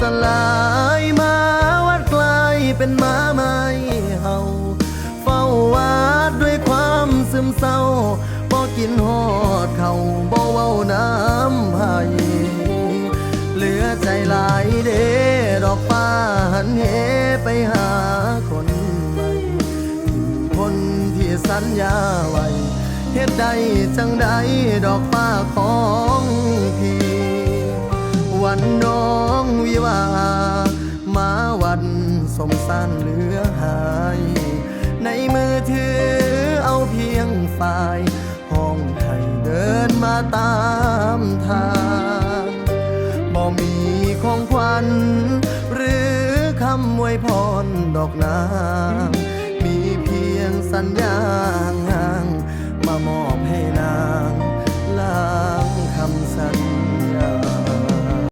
สลายมาวัดไกลเป็นมาไม่เห่าเฝ้าวาดด้วยความซึมเศร้าบ่กินหอดเขาบ่เว้าน้ำไห้เหลือใจหลายเด้ดอกฟ้าหันเหไปหาคนใหม่คนที่สัญญาไว้เฮ็ดได้จังใดดอกฟ้าของพี่วันน้อง วิวามาวันสมสารเหลือหาย ในมือถือเอาเพียงฝ่ายห้องไทยเดินมาตามทางบ่มีของขวัญ หรือคำอวยพรดอกนางมีเพียงสัญญาห่างๆมามอบให้นางลา